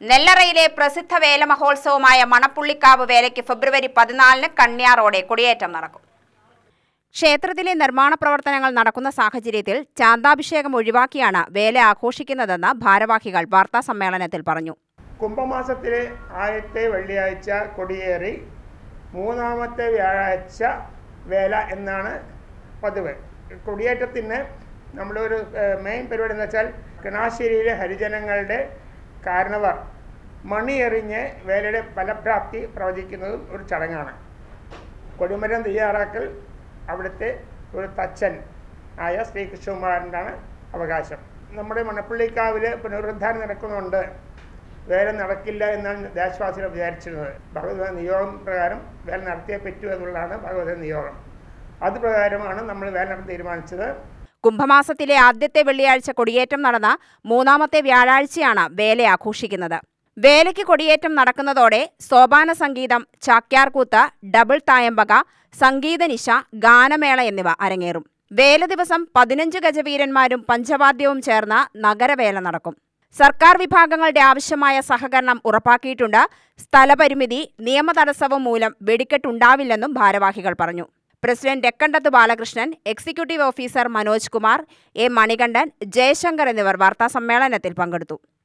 നെല്ലറയിലെ പ്രസിദ്ധ വേല മഹോത്സവമായ മണപ്പുള്ളിക്കാവ് വേലയ്ക്ക് ഫെബ്രുവരി പതിനാലിന് കണ്യാറോടെ കൊടിയേറ്റം നടക്കും. ക്ഷേത്രത്തിലെ നിർമ്മാണ പ്രവർത്തനങ്ങൾ നടക്കുന്ന സാഹചര്യത്തിൽ ചാന്താഭിഷേകം ഒഴിവാക്കിയാണ് വേല ആഘോഷിക്കുന്നതെന്ന് ഭാരവാഹികൾ വാർത്താ സമ്മേളനത്തിൽ പറഞ്ഞു. കുംഭമാസത്തിലെ ആദ്യത്തെ വെള്ളിയാഴ്ച കൊടിയേറി മൂന്നാമത്തെ വ്യാഴാഴ്ച വേല എന്നാണ് പതിവ്. കൊടിയേറ്റത്തിന് നമ്മളൊരു മെയിൻ പരിപാടി എന്ന് വെച്ചാൽ കിണാശ്ശേരിയിലെ ഹരിജനങ്ങളുടെ കാരണവർ മണിയെറിഞ്ഞ് വേലയുടെ ഫലപ്രാപ്തി പ്രവചിക്കുന്നതും ഒരു ചടങ്ങാണ്. കൊടിമരം തയ്യാറാക്കൽ അവിടുത്തെ ഒരു തച്ചൻ ആയ ശ്രീകൃഷ്ണകുമാരന്റാണ് അവകാശം. നമ്മുടെ മണപ്പള്ളിക്കാവിൽ പുനരുദ്ധാരം നടക്കുന്നുണ്ട്. വേല നടക്കില്ല എന്നാണ് ദേശവാസികൾ വിചാരിച്ചിരുന്നത്. ഭഗവത നിയോഗം പ്രകാരം വേല നടത്തിയേ പറ്റൂ എന്നുള്ളതാണ് ഭഗവത നിയോഗം. അത് പ്രകാരമാണ് നമ്മൾ വേല നടത്തി തീരുമാനിച്ചത്. കുംഭമാസത്തിലെ ആദ്യത്തെ വെള്ളിയാഴ്ച കൊടിയേറ്റം നടന്ന മൂന്നാമത്തെ വ്യാഴാഴ്ചയാണ് വേല ആഘോഷിക്കുന്നത്. വേലയ്ക്ക് കൊടിയേറ്റം നടക്കുന്നതോടെ സോപാന സംഗീതം ചാക്യാർകൂത്ത് ഡബിൾ തായമ്പക സംഗീതനിശ ഗാനമേള എന്നിവ അരങ്ങേറും. വേല ദിവസം പതിനഞ്ച് ഗജവീരന്മാരും പഞ്ചവാദ്യവും ചേർന്ന നഗരവേല നടക്കും. സർക്കാർ വിഭാഗങ്ങളുടെ ആവശ്യമായ സഹകരണം ഉറപ്പാക്കിയിട്ടുണ്ട്. സ്ഥലപരിമിതി നിയമതടസ്സവും മൂലം വെടിക്കെട്ടുണ്ടാവില്ലെന്നും ഭാരവാഹികൾ പറഞ്ഞു. President ഡെക്കണ്ടത്ത് Balakrishnan executive officer Manoj Kumar A Manikandan Jayashankar എന്നിവർ വാർത്താസമ്മേളനത്തിൽ പങ്കെടുത്തു.